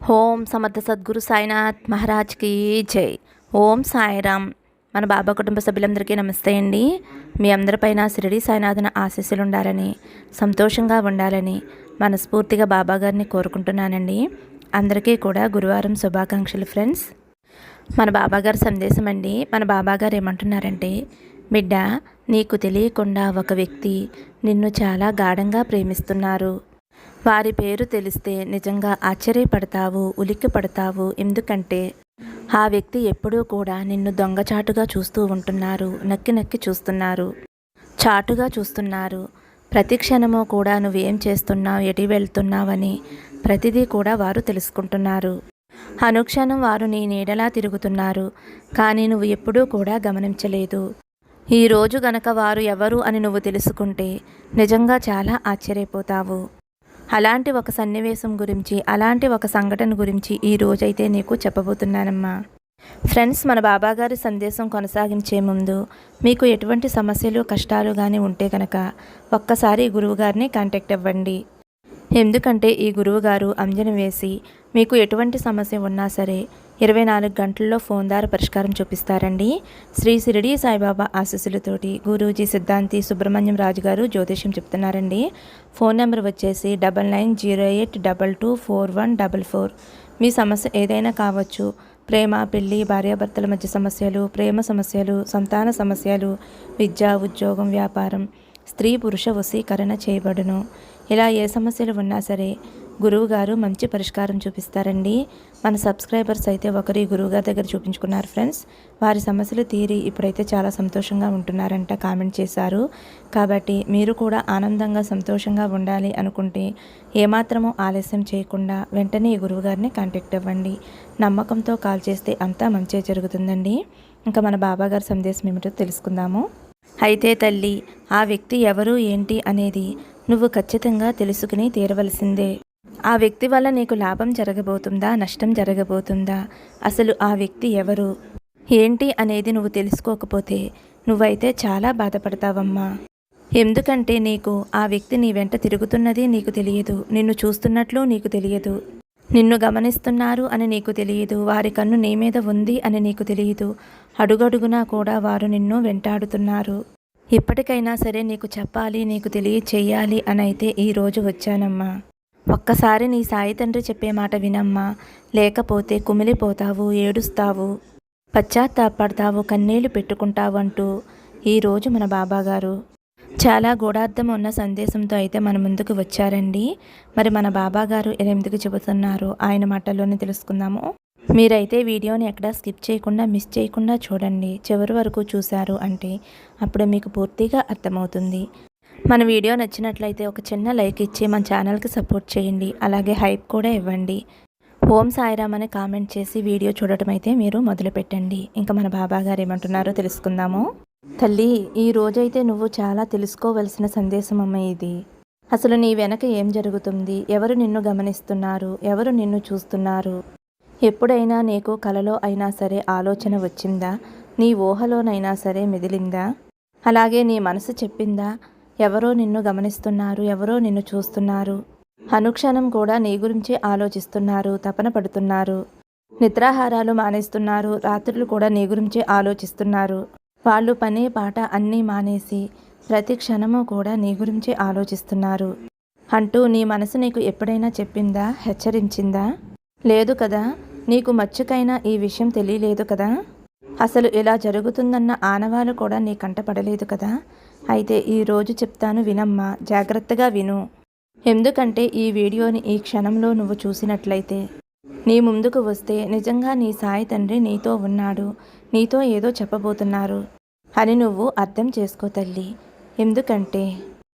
ఓం సమర్థ సద్గురు సాయినాథ్ మహారాజ్కి జై. ఓం సాయిరామ్. మన బాబా కుటుంబ సభ్యులందరికీ నమస్తే అండి. మీ అందరిపైన షిరిడి సాయినాథన ఆశీస్సులు ఉండాలని సంతోషంగా ఉండాలని మనస్ఫూర్తిగా బాబా గారిని కోరుకుంటున్నానండి. అందరికీ కూడా గురువారం శుభాకాంక్షలు ఫ్రెండ్స్. మన బాబాగారి సందేశం అండి మన బాబాగారు ఏమంటున్నారంటే బిడ్డ నీకు తెలియకుండా ఒక వ్యక్తి నిన్ను చాలా గాఢంగా ప్రేమిస్తున్నారు. వారి పేరు తెలిస్తే నిజంగా ఆశ్చర్యపడతావు ఉలిక్కి పడతావు ఎందుకంటే ఆ వ్యక్తి ఎప్పుడూ కూడా నిన్ను దొంగచాటుగా చూస్తూ ఉంటున్నారు నక్కి నక్కి చూస్తున్నారు చాటుగా చూస్తున్నారు. ప్రతి క్షణము కూడా నువ్వేం చేస్తున్నావు ఎటు వెళ్తున్నావని ప్రతిదీ కూడా వారు తెలుసుకుంటున్నారు. అనుక్షణం వారు నీ నీడలా తిరుగుతున్నారు కానీ నువ్వు ఎప్పుడూ కూడా గమనించలేదు. ఈ రోజు గనక వారు ఎవరు అని నువ్వు తెలుసుకుంటే నిజంగా చాలా ఆశ్చర్యపోతావు. అలాంటి ఒక సన్నివేశం గురించి అలాంటి ఒక సంఘటన గురించి ఈ రోజైతే నీకు చెప్పబోతున్నానమ్మా. ఫ్రెండ్స్ మన బాబాగారి సందేశం కొనసాగించే ముందు మీకు ఎటువంటి సమస్యలు కష్టాలు కానీ ఉంటే కనుక ఒక్కసారి గురువుగారిని కాంటాక్ట్ అవ్వండి. ఎందుకంటే ఈ గురువుగారు అంజన వేసి మీకు ఎటువంటి సమస్య ఉన్నా సరే ఇరవై నాలుగు గంటల్లో ఫోన్ ద్వారా పరిష్కారం చూపిస్తారండి. శ్రీ సిరిడి సాయిబాబా ఆశీస్సులతోటి గురూజీ సిద్ధాంతి సుబ్రహ్మణ్యం రాజు గారు జ్యోతిష్యం చెప్తున్నారండి. ఫోన్ నెంబర్ వచ్చేసి double nine zero eight double two four one double four. మీ సమస్య ఏదైనా కావచ్చు ప్రేమ పెళ్ళి భార్యాభర్తల మధ్య సమస్యలు ప్రేమ సమస్యలు సంతాన సమస్యలు విద్య ఉద్యోగం వ్యాపారం స్త్రీ పురుష వశీకరణ చేయబడును. ఇలా ఏ సమస్యలు ఉన్నా సరే గురువుగారు మంచి పరిష్కారం చూపిస్తారండి. మన సబ్స్క్రైబర్స్ అయితే ఒకరి గురువుగారి దగ్గర చూపించుకున్నారు ఫ్రెండ్స్. వారి సమస్యలు తీరి ఇప్పుడైతే చాలా సంతోషంగా ఉంటున్నారంట కామెంట్ చేశారు. కాబట్టి మీరు కూడా ఆనందంగా సంతోషంగా ఉండాలి అనుకుంటే ఏమాత్రమూ ఆలస్యం చేయకుండా వెంటనే ఈ గురువుగారిని కాంటాక్ట్ అవ్వండి. నమ్మకంతో కాల్ చేస్తే అంతా మంచి జరుగుతుందండి. ఇంకా మన బాబాగారి సందేశం ఏమిటో తెలుసుకుందాము. అయితే తల్లి ఆ వ్యక్తి ఎవరు ఏంటి అనేది నువ్వు ఖచ్చితంగా తెలుసుకుని తీరవలసిందే. ఆ వ్యక్తి వల్ల నీకు లాభం జరగబోతుందా? నష్టం జరగబోతుందా? అసలు ఆ వ్యక్తి ఎవరు? ఏంటి అనేది నువ్వు తెలుసుకోకపోతే నువ్వైతే చాలా బాధపడతావమ్మా. ఎందుకంటే నీకు ఆ వ్యక్తి నీ వెంట తిరుగుతున్నది నీకు తెలియదు. నిన్ను చూస్తున్నట్లు నీకు తెలియదు. నిన్ను గమనిస్తున్నారు అని నీకు తెలియదు. వారి కన్ను నీ మీద ఉంది అని నీకు తెలియదు. అడుగడుగునా కూడా వారు నిన్ను వెంటాడుతున్నారు. ఇప్పటికైనా సరే నీకు చెప్పాలి నీకు తెలియచేయాలి అని అయితే ఈరోజు వచ్చానమ్మా. ఒక్కసారి నీ సాయి తండ్రి చెప్పే మాట వినమ్మా. లేకపోతే కుమిలిపోతావు ఏడుస్తావు. పశ్చాత్తాపడతావు కన్నీళ్ళు పెట్టుకుంటావు అంటూ ఈరోజు మన బాబాగారు. చాలా గూఢార్థం ఉన్న సందేశంతో అయితే మన ముందుకు వచ్చారండి. మరి మన బాబాగారు ఎందుకు చెబుతున్నారు. ఆయన మాటల్లోనే తెలుసుకుందాము. మీరైతే వీడియోని ఎక్కడా స్కిప్ చేయకుండా మిస్ చేయకుండా చూడండి. చివరి వరకు చూశారు అంటే అప్పుడు మీకు పూర్తిగా అర్థమవుతుంది. మన వీడియో నచ్చినట్లయితే ఒక చిన్న లైక్ ఇచ్చి మన ఛానల్కి సపోర్ట్ చేయండి. అలాగే హైప్ కూడా ఇవ్వండి. ఓం సాయిరామ్ అని కామెంట్ చేసి వీడియో చూడటం అయితే మీరు మొదలుపెట్టండి ఇంకా మన బాబా గారు ఏమంటున్నారో తెలుసుకుందాము. తల్లి ఈ రోజైతే నువ్వు చాలా తెలుసుకోవలసిన సందేశం అమ్మ ఇది. అసలు నీ వెనక ఏం జరుగుతుంది? ఎవరు నిన్ను గమనిస్తున్నారు? ఎవరు నిన్ను చూస్తున్నారు? ఎప్పుడైనా నీకు కలలో అయినా సరే ఆలోచన వచ్చిందా? నీ ఊహలోనైనా సరే మెదిలిందా అలాగే నీ మనసు చెప్పిందా? ఎవరో నిన్ను గమనిస్తున్నారు ఎవరో నిన్ను చూస్తున్నారు. అనుక్షణం కూడా నీ గురించి ఆలోచిస్తున్నారు తపన పడుతున్నారు. నిద్రాహారాలు మానేస్తున్నారు రాత్రులు కూడా నీ గురించి ఆలోచిస్తున్నారు. వాళ్ళు పనే పాట అన్నీ మానేసి ప్రతి క్షణము కూడా నీ గురించి ఆలోచిస్తున్నారు. అంటూ నీ మనసు నీకు ఎప్పుడైనా చెప్పిందా హెచ్చరించిందా? లేదు కదా నీకు మచ్చుకైనా ఈ విషయం తెలియలేదు కదా? అసలు ఇలా జరుగుతుందన్న ఆనవాలు కూడా నీ కంటపడలేదు కదా? అయితే ఈరోజు చెప్తాను వినమ్మా జాగ్రత్తగా విను. ఎందుకంటే ఈ వీడియోని ఈ క్షణంలో నువ్వు చూసినట్లయితే. నీ ముందుకు వస్తే నిజంగా నీ సాయి తండ్రి నీతో ఉన్నాడు నీతో ఏదో చెప్పబోతున్నారు అని నువ్వు అర్థం చేసుకో తల్లి. ఎందుకంటే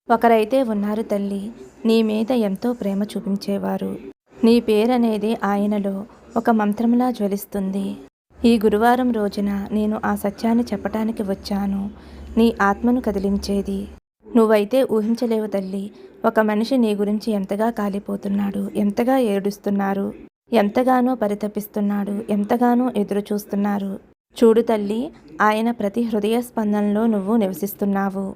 ఒకరైతే ఉన్నారు తల్లి నీ మీద ఎంతో ప్రేమ చూపించేవారు. నీ పేరనేది ఆయనలో ఒక మంత్రంలా జ్వలిస్తుంది. ఈ గురువారం రోజున నేను ఆ సత్యాన్ని చెప్పటానికి వచ్చాను. నీ ఆత్మను కదిలించేది. నువ్వైతే ఊహించలేవు తల్లి. ఒక మనిషి నీ గురించి ఎంతగా కాలిపోతున్నాడు ఎంతగా ఏడుస్తున్నారు ఎంతగానో పరితపిస్తున్నాడు ఎంతగానో ఎదురు చూస్తున్నారు చూడు తల్లి ఆయన ప్రతి హృదయ స్పందనలో నువ్వు నివసిస్తున్నావు.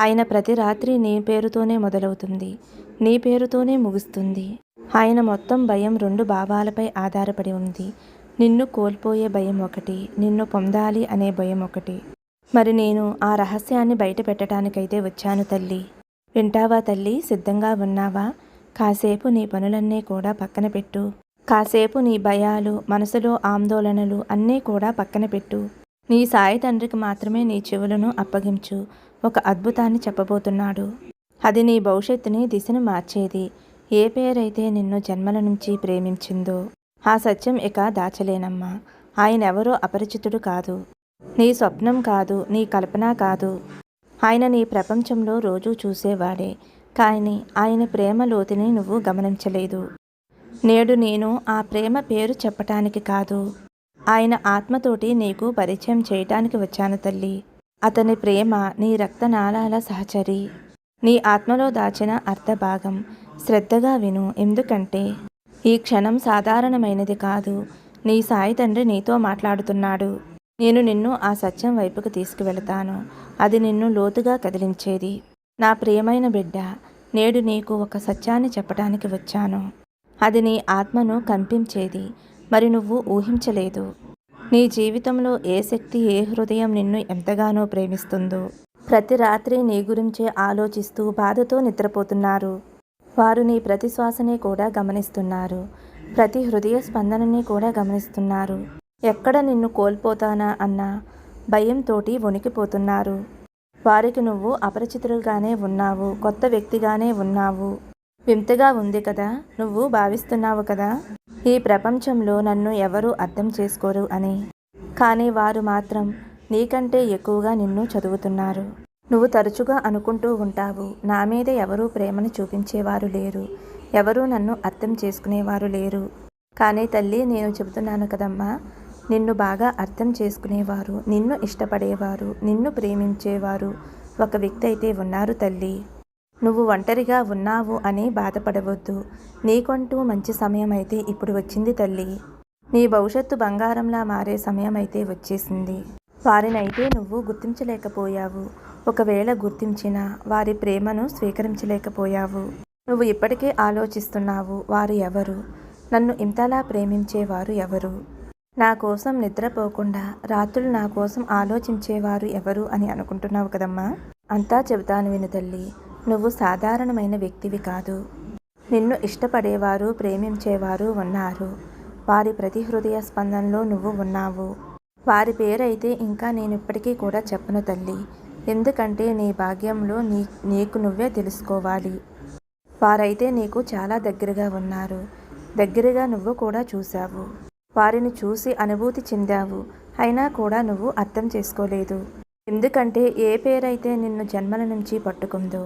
ఆయన ప్రతి రాత్రి నీ పేరుతోనే మొదలవుతుంది నీ పేరుతోనే ముగుస్తుంది. ఆయన మొత్తం భయం రెండు భావాలపై ఆధారపడి ఉంది. నిన్ను కోల్పోయే భయం ఒకటి నిన్ను పొందాలి అనే భయం ఒకటి. మరి నేను ఆ రహస్యాన్ని బయట పెట్టడానికైతే వచ్చాను తల్లి. వింటావా తల్లి? సిద్ధంగా ఉన్నావా? కాసేపు నీ పనులన్నీ కూడా పక్కన పెట్టు. కాసేపు నీ భయాలు మనసులో ఆందోళనలు అన్నీ కూడా పక్కన పెట్టు. నీ సాయి తండ్రికి మాత్రమే నీ చెవులను అప్పగించు. ఒక అద్భుతాన్ని చెప్పబోతున్నాడు. అది నీ భవిష్యత్తుని దిశను మార్చేది. ఏ పేరైతే నిన్ను జన్మల నుంచి ప్రేమించిందో ఆ సత్యం ఇక దాచలేనమ్మా. ఆయనెవరో అపరిచితుడు కాదు. నీ స్వప్నం కాదు నీ కల్పన కాదు. ఆయన నీ ప్రపంచంలో రోజూ చూసేవాడే. కానీ ఆయన ప్రేమ లోతుని నువ్వు గమనించలేదు. నేడు నేను ఆ ప్రేమ పేరు చెప్పటానికి కాదు. ఆయన ఆత్మతోటి నీకు పరిచయం చేయటానికి వచ్చాను తల్లి. అతని ప్రేమ నీ రక్తనాళాల సహచరి. నీ ఆత్మలో దాచిన అర్థభాగం శ్రద్ధగా విను. ఎందుకంటే ఈ క్షణం సాధారణమైనది కాదు. నీ సాయి తండ్రి నీతో మాట్లాడుతున్నాడు. నేను నిన్ను ఆ సత్యం వైపుకు తీసుకువెళతాను. అది నిన్ను లోతుగా కదిలించేది. నా ప్రియమైన బిడ్డ నేడు నీకు ఒక సత్యాన్ని చెప్పడానికి వచ్చాను. అది నీ ఆత్మను కంపించేది మరి నువ్వు ఊహించలేదు. నీ జీవితంలో ఏ శక్తి ఏ హృదయం నిన్ను ఎంతగానో ప్రేమిస్తుందో. ప్రతి రాత్రి నీ గురించే ఆలోచిస్తూ బాధతో నిద్రపోతున్నారు. వారు నీ ప్రతి శ్వాసని కూడా గమనిస్తున్నారు. ప్రతి హృదయ స్పందనని కూడా గమనిస్తున్నారు. ఎక్కడ నిన్ను కోల్పోతానా అన్న? భయంతోటి వణికిపోతున్నారు. వారికి నువ్వు అపరిచితులుగానే ఉన్నావు కొత్త వ్యక్తిగానే ఉన్నావు. వింతగా ఉంది కదా నువ్వు భావిస్తున్నావు కదా? ఈ ప్రపంచంలో నన్ను ఎవరూ అర్థం చేసుకోరు అని. కానీ వారు మాత్రం నీకంటే ఎక్కువగా నిన్ను చదువుతున్నారు. నువ్వు తరచుగా అనుకుంటూ ఉంటావు నా మీద ఎవరూ ప్రేమను చూపించేవారు లేరు ఎవరూ నన్ను అర్థం చేసుకునేవారు లేరు. కానీ తల్లి నేను చెబుతున్నాను కదమ్మా నిన్ను బాగా అర్థం చేసుకునేవారు నిన్ను ఇష్టపడేవారు నిన్ను ప్రేమించేవారు. ఒక వ్యక్తి అయితే ఉన్నారు తల్లి. నువ్వు ఒంటరిగా ఉన్నావు అని బాధపడవద్దు. నీకంటూ మంచి సమయం అయితే ఇప్పుడు వచ్చింది తల్లి. నీ భవిష్యత్తు బంగారంలా మారే సమయం అయితే వచ్చేసింది. వారినైతే నువ్వు గుర్తించలేకపోయావు. ఒకవేళ గుర్తించినా వారి ప్రేమను స్వీకరించలేకపోయావు. నువ్వు ఇప్పటికే ఆలోచిస్తున్నావు వారు ఎవరు? నన్ను ఇంతలా ప్రేమించేవారు ఎవరు? నా కోసం నిద్రపోకుండా రాత్రులు నా కోసం ఆలోచించేవారు ఎవరు అని అనుకుంటున్నావు కదమ్మా? అంతా చెబుతాను విను తల్లి. నువ్వు సాధారణమైన వ్యక్తివి కాదు. నిన్ను ఇష్టపడేవారు ప్రేమించేవారు ఉన్నారు. వారి ప్రతి హృదయ స్పందనలో నువ్వు ఉన్నావు. వారి పేరైతే ఇంకా నేను ఇప్పటికీ కూడా చెప్పను తల్లి. ఎందుకంటే నీ భాగ్యంలో నీ నీకు నువ్వే తెలుసుకోవాలి. వారైతే నీకు చాలా దగ్గరగా ఉన్నారు. దగ్గరగా నువ్వు కూడా చూశావు. వారిని చూసి అనుభూతి చెందావు. అయినా కూడా నువ్వు అర్థం చేసుకోలేదు. ఎందుకంటే ఏ పేరైతే నిన్ను జన్మల నుంచి పట్టుకుందో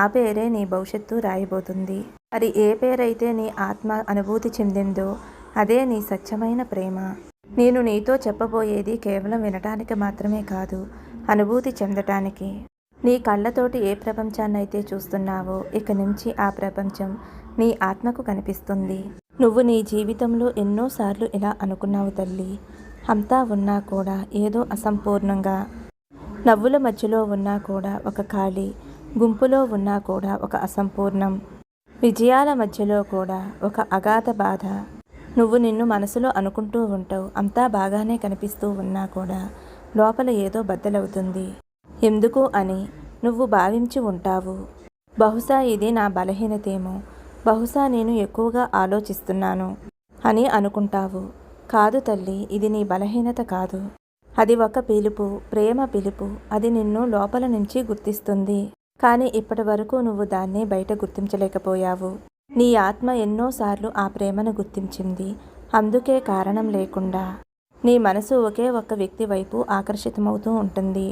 ఆ పేరే నీ భవిష్యత్తు రాయబోతుంది. మరి ఏ పేరైతే నీ ఆత్మ అనుభూతి చెందిందో అదే నీ స్వచ్ఛమైన ప్రేమ. నేను నీతో చెప్పబోయేది కేవలం వినటానికి మాత్రమే కాదు అనుభూతి చెందటానికి. నీ కళ్ళతోటి ఏ ప్రపంచాన్నైతే చూస్తున్నావో ఇక నుంచి ఆ ప్రపంచం నీ ఆత్మకు కనిపిస్తుంది. నువ్వు నీ జీవితంలో ఎన్నోసార్లు ఇలా అనుకున్నావు తల్లి. అంతా ఉన్నా కూడా ఏదో అసంపూర్ణంగా. నవ్వుల మధ్యలో ఉన్నా కూడా ఒక ఖాళీ. గుంపులో ఉన్నా కూడా ఒక అసంపూర్ణం. విజయాల మధ్యలో కూడా ఒక అగాధ బాధ. నువ్వు నిన్ను మనసులో అనుకుంటూ ఉంటావు. అంతా బాగానే కనిపిస్తూ ఉన్నా కూడా లోపల ఏదో బద్దలవుతుంది. ఎందుకు అని నువ్వు భావించి ఉంటావు. బహుశా ఇది నా బలహీనతేమో. బహుశా నేను ఎక్కువగా ఆలోచిస్తున్నాను అని అనుకుంటావు. కాదు తల్లి ఇది నీ బలహీనత కాదు. అది ఒక పిలుపు ప్రేమ పిలుపు. అది నిన్ను లోపల నుంచి గుర్తిస్తుంది. కానీ ఇప్పటి వరకు నువ్వు దాన్ని బయట గుర్తించలేకపోయావు. నీ ఆత్మ ఎన్నోసార్లు ఆ ప్రేమను గుర్తించింది. అందుకే కారణం లేకుండా. నీ మనసు ఒకే ఒక్క వ్యక్తి వైపు ఆకర్షితమవుతూ ఉంటుంది.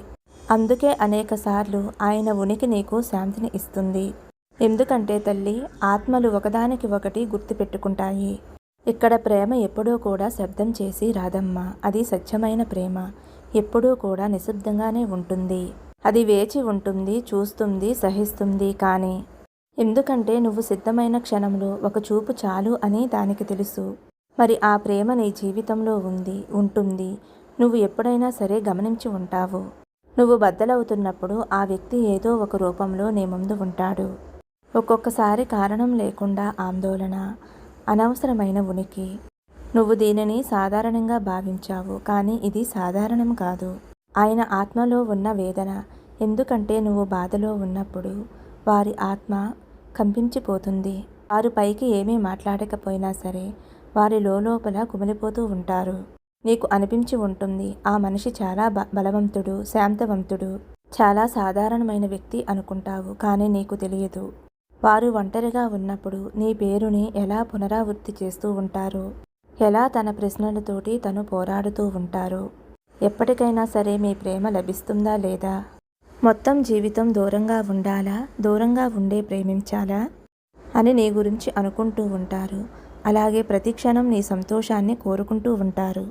అందుకే అనేకసార్లు ఆయన ఉనికి నీకు శాంతిని ఇస్తుంది. ఎందుకంటే తల్లి ఆత్మలు ఒకదానికి ఒకటి గుర్తుపెట్టుకుంటాయి. ఇక్కడ ప్రేమ ఎప్పుడూ కూడా శబ్దం చేసి రాదమ్మ. అది సత్యమైన ప్రేమ. ఎప్పుడూ కూడా నిశ్శబ్దంగానే ఉంటుంది. అది వేచి ఉంటుంది చూస్తుంది సహిస్తుంది కానీ ఎందుకంటే నువ్వు సిద్ధమైన క్షణంలో ఒక చూపు చాలు అని దానికి తెలుసు. మరి ఆ ప్రేమ నీ జీవితంలో ఉంది ఉంటుంది. నువ్వు ఎప్పుడైనా సరే గమనించి ఉంటావు. నువ్వు బద్దలవుతున్నప్పుడు ఆ వ్యక్తి ఏదో ఒక రూపంలో నీ ముందు ఉంటాడు. ఒక్కొక్కసారి కారణం లేకుండా ఆందోళన అనవసరమైన ఉనికి. నువ్వు దీనిని సాధారణంగా భావించావు కానీ ఇది సాధారణం కాదు. ఆయన ఆత్మలో ఉన్న వేదన ఎందుకంటే నువ్వు బాధలో ఉన్నప్పుడు వారి ఆత్మ కంపించిపోతుంది. వారు పైకి ఏమీ మాట్లాడకపోయినా సరే వారి లోపల కుమిలిపోతూ ఉంటారు. నీకు అనిపించి ఉంటుంది ఆ మనిషి చాలా బ బలవంతుడు శాంతవంతుడు చాలా సాధారణమైన వ్యక్తి అనుకుంటావు కానీ నీకు తెలియదు. వారు ఒంటరిగా ఉన్నప్పుడు నీ పేరుని ఎలా పునరావృత్తి చేస్తూ ఉంటారు? ఎలా తన ప్రశ్నలతోటి తను పోరాడుతూ ఉంటారు? ఎప్పటికైనా సరే మీ ప్రేమ లభిస్తుందా లేదా? మొత్తం జీవితం దూరంగా ఉండాలా? దూరంగా ఉండే ప్రేమించాలా? అని నీ గురించి అనుకుంటూ ఉంటారు. అలాగే ప్రతి క్షణం నీ సంతోషాన్ని కోరుకుంటూ ఉంటారు.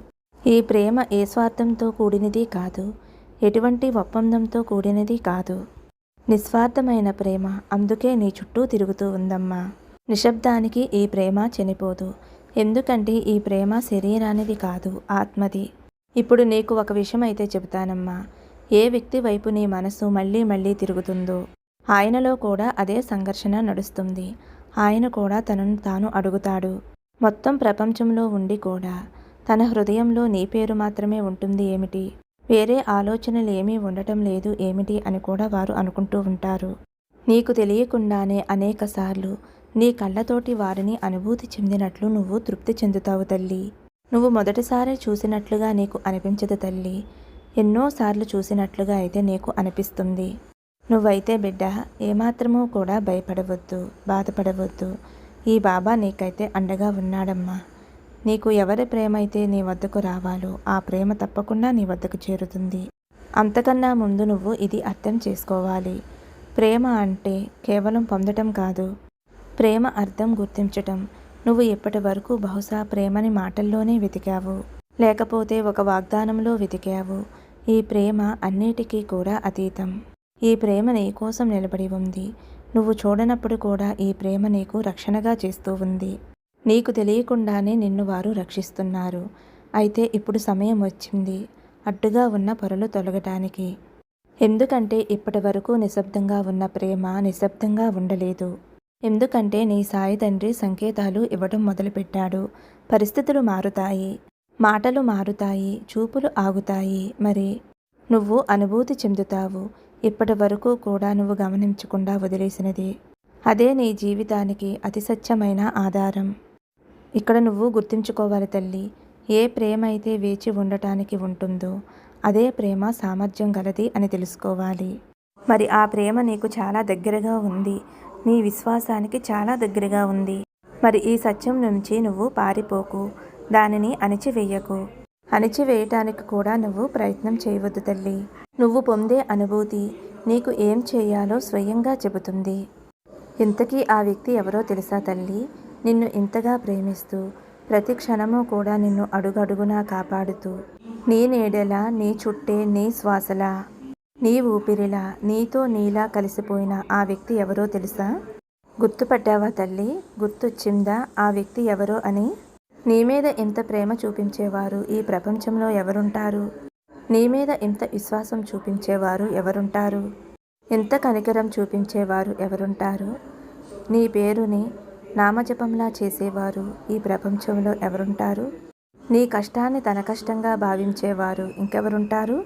ఈ ప్రేమ ఏ స్వార్థంతో కూడినది కాదు. ఎటువంటి ఒప్పందంతో కూడినది కాదు. నిస్వార్థమైన ప్రేమ అందుకే నీ చుట్టూ తిరుగుతూ ఉందమ్మా. నిశ్శబ్దానికి ఈ ప్రేమ చనిపోదు. ఎందుకంటే ఈ ప్రేమ శరీరానిది కాదు ఆత్మది. ఇప్పుడు నీకు ఒక విషయం అయితే చెబుతానమ్మా. ఏ వ్యక్తి వైపు నీ మనసు మళ్ళీ మళ్ళీ తిరుగుతుందో ఆయనలో కూడా అదే సంఘర్షణ నడుస్తుంది. ఆయన కూడా తనను తాను అడుగుతాడు. మొత్తం ప్రపంచంలో ఉండి కూడా తన హృదయంలో నీ పేరు మాత్రమే ఉంటుంది ఏమిటి? వేరే ఆలోచనలు ఏమీ ఉండటం లేదు ఏమిటి అని కూడా వారు అనుకుంటూ ఉంటారు. నీకు తెలియకుండానే అనేకసార్లు నీ కళ్ళతోటి వారిని అనుభూతి చెందినట్లు నువ్వు తృప్తి చెందుతావు తల్లి. నువ్వు మొదటిసారి చూసినట్లుగా నీకు అనిపించదు తల్లి. ఎన్నోసార్లు చూసినట్లుగా అయితే నీకు అనిపిస్తుంది. నువ్వైతే బిడ్డ ఏమాత్రమూ కూడా భయపడవద్దు బాధపడవద్దు. ఈ బాబా నీకైతే అండగా ఉన్నాడమ్మా. నీకు ఎవరి ప్రేమ అయితే నీ వద్దకు రావాలో ఆ ప్రేమ తప్పకుండా నీ వద్దకు చేరుతుంది. అంతకన్నా ముందు నువ్వు ఇది అర్థం చేసుకోవాలి. ప్రేమ అంటే కేవలం పొందటం కాదు. ప్రేమ అర్థం గుర్తించటం. నువ్వు ఇప్పటి వరకు బహుశా ప్రేమని మాటల్లోనే వెతికావు. లేకపోతే ఒక వాగ్దానంలో వెతికావు. ఈ ప్రేమ అన్నిటికీ కూడా అతీతం. ఈ ప్రేమ నీ కోసం నిలబడి ఉంది. నువ్వు చూడనప్పుడు కూడా ఈ ప్రేమ నీకు రక్షణగా చేస్తూ ఉంది. నీకు తెలియకుండానే నిన్ను వారు రక్షిస్తున్నారు. అయితే ఇప్పుడు సమయం వచ్చింది. అడ్డుగా ఉన్న పొరలు తొలగటానికి. ఎందుకంటే ఇప్పటి వరకు నిశ్శబ్దంగా ఉన్న ప్రేమ నిశ్శబ్దంగా ఉండలేదు. ఎందుకంటే నీ సాయి తండ్రి సంకేతాలు ఇవ్వడం మొదలుపెట్టాడు. పరిస్థితులు మారుతాయి. మాటలు మారుతాయి. చూపులు ఆగుతాయి. మరి నువ్వు అనుభూతి చెందుతావు. ఇప్పటి వరకు కూడా నువ్వు గమనించకుండా వదిలేసినది. అదే నీ జీవితానికి అతి సత్యమైన ఆధారం. ఇక్కడ నువ్వు గుర్తుంచుకోవాలి తల్లి. ఏ ప్రేమ అయితే వేచి ఉండటానికి ఉంటుందో అదే ప్రేమ సామర్థ్యం గలది అని తెలుసుకోవాలి. మరి ఆ ప్రేమ నీకు చాలా దగ్గరగా ఉంది. నీ విశ్వాసానికి చాలా దగ్గరగా ఉంది. మరి ఈ సత్యం నుంచి నువ్వు పారిపోకు. దానిని అణిచివేయకు. అణిచివేయటానికి కూడా నువ్వు ప్రయత్నం చేయవద్దు తల్లి. నువ్వు పొందే అనుభూతి నీకు ఏం చేయాలో స్వయంగా చెబుతుంది. ఇంతకీ ఆ వ్యక్తి ఎవరో తెలుసా తల్లి? నిన్ను ఇంతగా ప్రేమిస్తూ ప్రతి క్షణము కూడా నిన్ను అడుగడుగునా కాపాడుతూ నీ నీడలా నీ చుట్టే నీ శ్వాసలా నీ ఊపిరిలా నీతో నీలా కలిసిపోయిన ఆ వ్యక్తి ఎవరో తెలుసా? గుర్తుపట్టావా తల్లి? గుర్తొచ్చిందా? ఆ వ్యక్తి ఎవరో అని? నీ మీద ఎంత ప్రేమ చూపించేవారు ఈ ప్రపంచంలో ఎవరుంటారు? నీ మీద ఎంత విశ్వాసం చూపించేవారు ఎవరుంటారు? ఎంత కనికరం చూపించేవారు ఎవరుంటారు? నీ పేరుని నామజపంలా చేసేవారు. ఈ ప్రపంచంలో ఎవరుంటారు? నీ కష్టాన్ని తన కష్టంగా భావించేవారు ఇంకెవరుంటారు?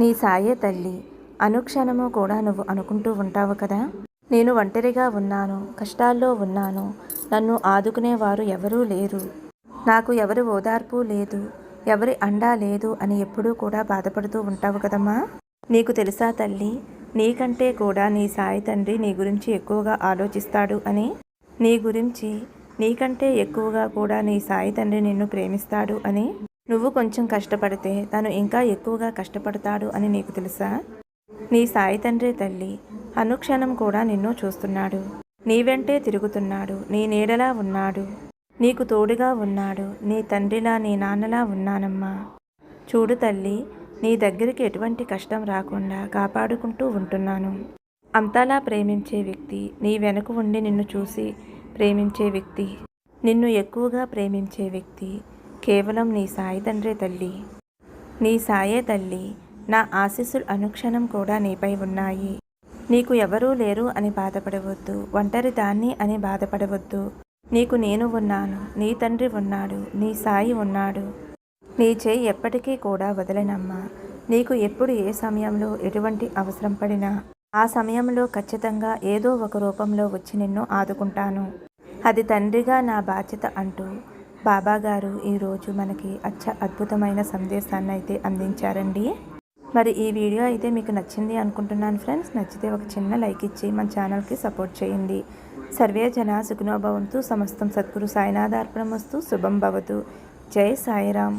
నీ సాయే తల్లి. అనుక్షణము కూడా నువ్వు అనుకుంటూ ఉంటావు కదా? నేను ఒంటరిగా ఉన్నాను. కష్టాల్లో ఉన్నాను. నన్ను ఆదుకునేవారు ఎవరూ లేరు. నాకు ఎవరి ఓదార్పు లేదు. ఎవరి అండా లేదు అని ఎప్పుడూ కూడా బాధపడుతూ ఉంటావు కదమ్మా? నీకు తెలుసా తల్లి? నీకంటే కూడా నీ సాయి తండ్రి నీ గురించి ఎక్కువగా ఆలోచిస్తాడు అని నీ గురించి నీకంటే ఎక్కువగా కూడా నీ సాయి తండ్రి నిన్ను ప్రేమిస్తాడు అని నువ్వు కొంచెం కష్టపడితే తను ఇంకా ఎక్కువగా కష్టపడతాడు అని నీకు తెలుసా? నీ సాయి తండ్రి తల్లి అనుక్షణం కూడా నిన్ను చూస్తున్నాడు. నీ వెంటే తిరుగుతున్నాడు. నీ నీడలా ఉన్నాడు. నీకు తోడుగా ఉన్నాడు. నీ తండ్రిలా నీ నాన్నలా ఉన్నానమ్మా. చూడు తల్లి నీ దగ్గరికి ఎటువంటి కష్టం రాకుండా కాపాడుకుంటూ ఉంటున్నాను. అంతలా ప్రేమించే వ్యక్తి నీ వెనుక ఉండి నిన్ను చూసి ప్రేమించే వ్యక్తి నిన్ను ఎక్కువగా ప్రేమించే వ్యక్తి కేవలం నీ సాయి తండ్రే తల్లి. నీ సాయే తల్లి నా ఆశీస్సులు అనుక్షణం కూడా నీపై ఉన్నాయి. నీకు ఎవరూ లేరు అని బాధపడవద్దు ఒంటరి దాన్ని అని బాధపడవద్దు. నీకు నేను ఉన్నాను నీ తండ్రి ఉన్నాడు నీ సాయి ఉన్నాడు. నీ చేయి ఎప్పటికీ కూడా వదలనమ్మా. నీకు ఎప్పుడు ఏ సమయంలో ఎటువంటి అవసరం పడినా ఆ సమయంలో ఖచ్చితంగా ఏదో ఒక రూపంలో వచ్చి నిన్ను ఆదుకుంటాను. అది తండ్రిగా నా బాధ్యత అంటూ బాబా గారు ఈరోజు మనకి అచ్చ అద్భుతమైన సందేశాన్ని అయితే అందించారండి. మరి ఈ వీడియో అయితే మీకు నచ్చింది అనుకుంటున్నాను ఫ్రెండ్స్. నచ్చితే ఒక చిన్న లైక్ ఇచ్చి మన ఛానల్కి సపోర్ట్ చేయండి. సర్వే జన సుఖనోభవంతు సమస్తం సద్గురు సాయినాథార్పణమస్తు. శుభం భవతు. జై సాయిరామ్.